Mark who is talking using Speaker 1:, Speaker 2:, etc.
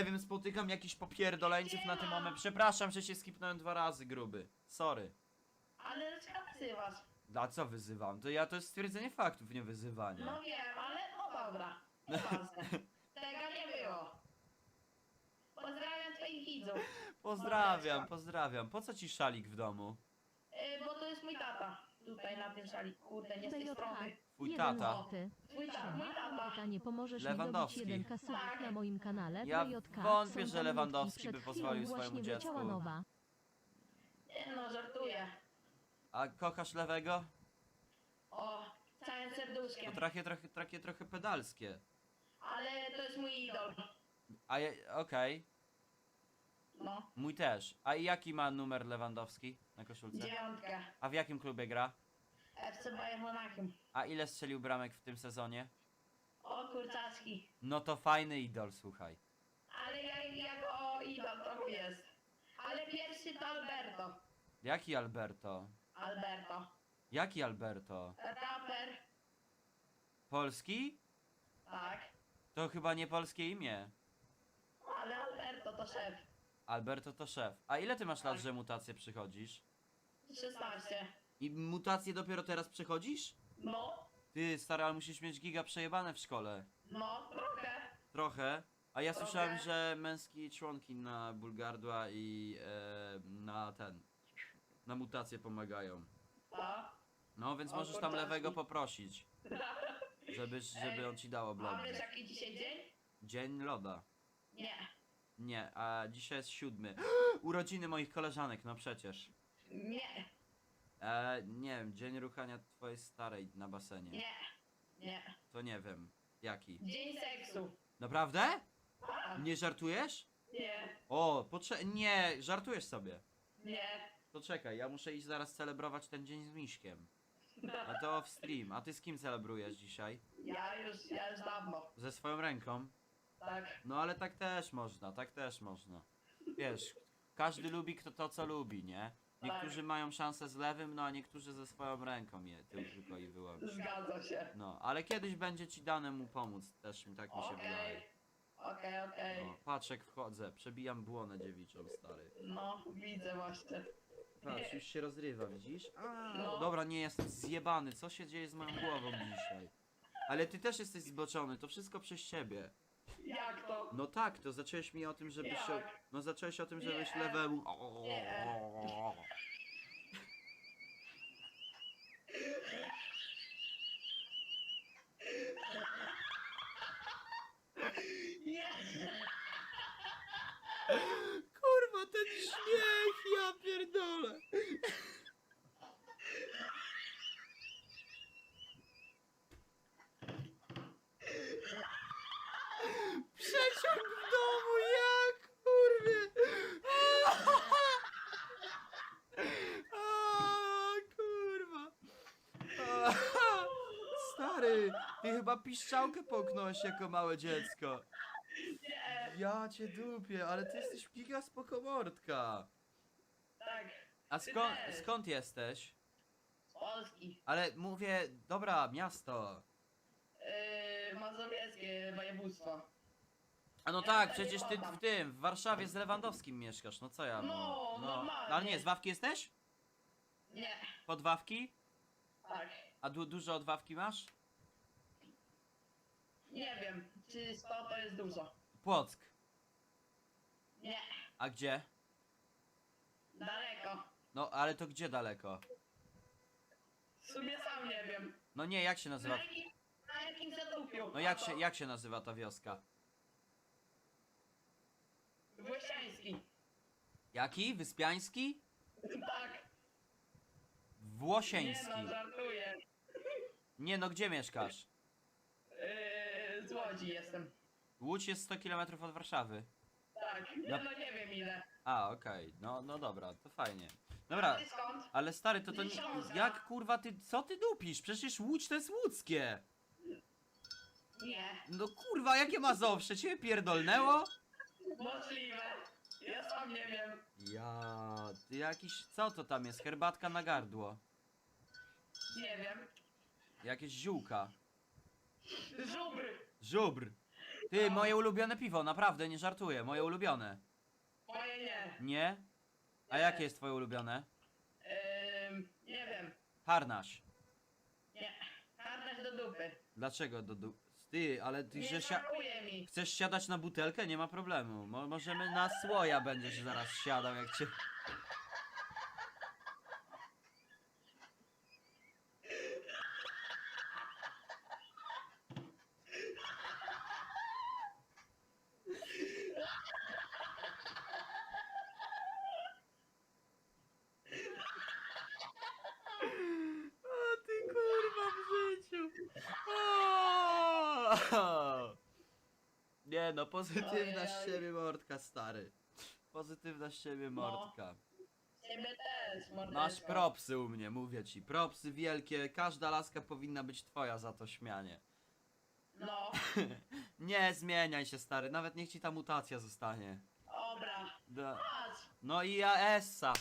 Speaker 1: Nie wiem, spotykam jakichś popierdoleńców na tym moment. Przepraszam, że się skipnąłem dwa razy, gruby. Sorry.
Speaker 2: Ale dlaczego wzywasz?
Speaker 1: A co wyzywam? To ja to jest stwierdzenie faktów, nie wyzywanie.
Speaker 2: No wiem, ale no dobra. Nieważne. Tego nie było. Pozdrawiam twoich widzów.
Speaker 1: Pozdrawiam, pozdrawiam. Po co ci szalik w domu?
Speaker 2: Yy, bo to jest mój tata. Tutaj na tym szali. Kurde, nie z tej strony.
Speaker 1: Twój
Speaker 3: jeden
Speaker 1: tata.
Speaker 3: złoty.
Speaker 2: Twój tata, mój tata.
Speaker 3: Nie pomożesz mi dobić
Speaker 1: Lewandowski.
Speaker 3: jeden
Speaker 2: Tak.
Speaker 3: na moim kanale.
Speaker 1: Ja wątpię,
Speaker 3: są
Speaker 1: że
Speaker 3: tam
Speaker 1: Lewandowski
Speaker 3: nutki,
Speaker 1: by
Speaker 3: przed
Speaker 1: pozwolił
Speaker 3: chwilą
Speaker 1: swojemu
Speaker 3: właśnie wleciała
Speaker 1: dziecku.
Speaker 3: nowa.
Speaker 2: Nie no, żartuję.
Speaker 1: A kochasz lewego?
Speaker 2: O, całym
Speaker 1: To
Speaker 2: serduszkiem.
Speaker 1: trochę, trochę, trochę, trochę pedalskie.
Speaker 2: Ale to jest mój idol.
Speaker 1: A ja, okej.
Speaker 2: No,
Speaker 1: Mój też. A jaki ma numer Lewandowski na koszulce?
Speaker 2: dziewiątkę.
Speaker 1: A w jakim klubie gra?
Speaker 2: FC Bayern Monachium.
Speaker 1: A ile strzelił bramek w tym sezonie?
Speaker 2: O kurczaczki.
Speaker 1: No to fajny idol, słuchaj.
Speaker 2: Ale jak, jak o idol to chuj jest. Ale pierwszy to Alberto.
Speaker 1: Jaki Alberto?
Speaker 2: Alberto.
Speaker 1: Jaki Alberto?
Speaker 2: Raper.
Speaker 1: Polski?
Speaker 2: Tak.
Speaker 1: To chyba nie polskie imię.
Speaker 2: Ale Alberto to szef.
Speaker 1: Alberto to szef. A ile ty masz lat, że mutację przychodzisz?
Speaker 2: 16.
Speaker 1: I mutację dopiero teraz przychodzisz?
Speaker 2: No,
Speaker 1: Ty, stary, ale musisz mieć giga przejebane w szkole.
Speaker 2: no, trochę.
Speaker 1: Trochę. A ja
Speaker 2: Trochę.
Speaker 1: słyszałem, że męskie członki na bulgardła i e, na ten. Na mutację pomagają.
Speaker 2: A.
Speaker 1: No, więc
Speaker 2: O,
Speaker 1: możesz tam
Speaker 2: kurczaki.
Speaker 1: lewego poprosić. Żeby, żeby on ci dał
Speaker 2: A
Speaker 1: oblęby.
Speaker 2: wiesz jaki dzisiaj dzień?
Speaker 1: Dzień loda.
Speaker 2: Nie.
Speaker 1: Nie, a dzisiaj jest siódmy. Urodziny moich koleżanek, no przecież.
Speaker 2: Nie.
Speaker 1: E, nie wiem, dzień ruchania twojej starej na basenie.
Speaker 2: Nie. Nie.
Speaker 1: To nie wiem. Jaki?
Speaker 2: Dzień seksu.
Speaker 1: Naprawdę?
Speaker 2: A.
Speaker 1: Nie żartujesz?
Speaker 2: Nie.
Speaker 1: O, pocze... Nie, żartujesz sobie.
Speaker 2: Nie.
Speaker 1: To czekaj, ja muszę iść zaraz celebrować ten dzień z Miśkiem. A to off stream. A ty z kim celebrujesz dzisiaj?
Speaker 2: Ja już, ja już dawno.
Speaker 1: Ze swoją ręką?
Speaker 2: Tak.
Speaker 1: No ale tak też można, tak też można. Wiesz, każdy lubi kto to co lubi, nie? Niektórzy
Speaker 2: Tak.
Speaker 1: mają szansę z lewym, no a niektórzy ze swoją ręką je tylko i wyłącznie.
Speaker 2: Zgadza się.
Speaker 1: No, ale kiedyś będzie ci dane mu pomóc, też mi tak mi się wydaje.
Speaker 2: Okej. Okej, okej.
Speaker 1: No, wchodzę, przebijam błonę dziewiczą, stary.
Speaker 2: No, widzę właśnie.
Speaker 1: Patrz, już się rozrywa, widzisz? A,
Speaker 2: No.
Speaker 1: Dobra, nie, jestem zjebany, co się dzieje z moją głową dzisiaj? Ale ty też jesteś zboczony, to wszystko przez ciebie.
Speaker 2: Jak to?
Speaker 1: No tak, to zacząłeś mi o tym, żebyś się... No zacząłeś o tym, żebyś
Speaker 2: Nie.
Speaker 1: lewemu...
Speaker 2: Nie. Nie.
Speaker 1: Kurwa, ten śmiech, ja pierdolę. Przeciąg w domu, jak. A, kurwa. A, Stary, ty chyba piszczałkę połknąłeś jako małe dziecko.
Speaker 2: Nie.
Speaker 1: Ja cię dupię, ale ty jesteś giga spokomordka.
Speaker 2: Tak.
Speaker 1: A
Speaker 2: Ty
Speaker 1: skąd,
Speaker 2: też.
Speaker 1: skąd jesteś?
Speaker 2: Z Polski.
Speaker 1: Ale mówię, dobra, miasto.
Speaker 2: Yy, mazowieckie województwo.
Speaker 1: A no tak, przecież ty w tym, w Warszawie z Lewandowskim mieszkasz, no co ja
Speaker 2: No, normalnie.
Speaker 1: Ale nie, z Wawki jesteś?
Speaker 2: Nie.
Speaker 1: Pod Wawki?
Speaker 2: Tak.
Speaker 1: A du dużo od Wawki masz?
Speaker 2: Nie wiem, czy 100 to jest dużo.
Speaker 1: Płock.
Speaker 2: Nie.
Speaker 1: A gdzie?
Speaker 2: Daleko.
Speaker 1: No, ale to gdzie daleko?
Speaker 2: W sumie sam nie wiem.
Speaker 1: No nie, jak się nazywa?
Speaker 2: Na jakim, na jakim zatupiu?
Speaker 1: No jak się, jak się nazywa ta wioska?
Speaker 2: Włosiański.
Speaker 1: Jaki? Wyspiański?
Speaker 2: Tak. Nie
Speaker 1: Włosieński.
Speaker 2: no, żartuję.
Speaker 1: Nie no, gdzie mieszkasz?
Speaker 2: Yy, z Łodzi jestem.
Speaker 1: Łódź jest 100 km od Warszawy.
Speaker 2: Tak.
Speaker 1: No.
Speaker 2: no, nie wiem ile.
Speaker 1: A, okej, no, no dobra, to fajnie. Dobra,
Speaker 2: ty skąd?
Speaker 1: ale stary, to to nie...
Speaker 2: Śląska.
Speaker 1: Jak kurwa ty, co ty dupisz? Przecież Łódź to jest łódzkie!
Speaker 2: Nie.
Speaker 1: No kurwa, jakie Mazowsze? Ciebie pierdolnęło?
Speaker 2: Możliwe. Ja sam nie wiem.
Speaker 1: Ja, ty jakiś, co to tam jest? Herbatka na gardło.
Speaker 2: Nie wiem.
Speaker 1: Jakieś ziółka.
Speaker 2: Żubr.
Speaker 1: Żubr. Ty,
Speaker 2: No.
Speaker 1: moje ulubione piwo, naprawdę, nie żartuję, moje ulubione.
Speaker 2: Moje nie.
Speaker 1: Nie? A
Speaker 2: Nie.
Speaker 1: jakie jest twoje ulubione?
Speaker 2: Ym, nie wiem.
Speaker 1: Harnaś.
Speaker 2: Nie. Harnaś do dupy.
Speaker 1: Dlaczego do du... Ty, ale ty że si
Speaker 2: smakuje mi.
Speaker 1: chcesz siadać na butelkę? Nie ma problemu. Mo możemy na słoja będziesz zaraz siadał, jak cię... O ty kurwa w życiu. Nie no, pozytywna z
Speaker 2: Ojej.
Speaker 1: siebie mordka, stary. Pozytywna z siebie
Speaker 2: No.
Speaker 1: mordka.
Speaker 2: Ciebie też.
Speaker 1: Masz propsy u mnie, mówię ci. Propsy wielkie, każda laska powinna być twoja za to śmianie.
Speaker 2: No,
Speaker 1: Nie zmieniaj się, stary, nawet niech ci ta mutacja zostanie.
Speaker 2: dobra.
Speaker 1: Da.
Speaker 2: Patrz.
Speaker 1: No i ja Essa.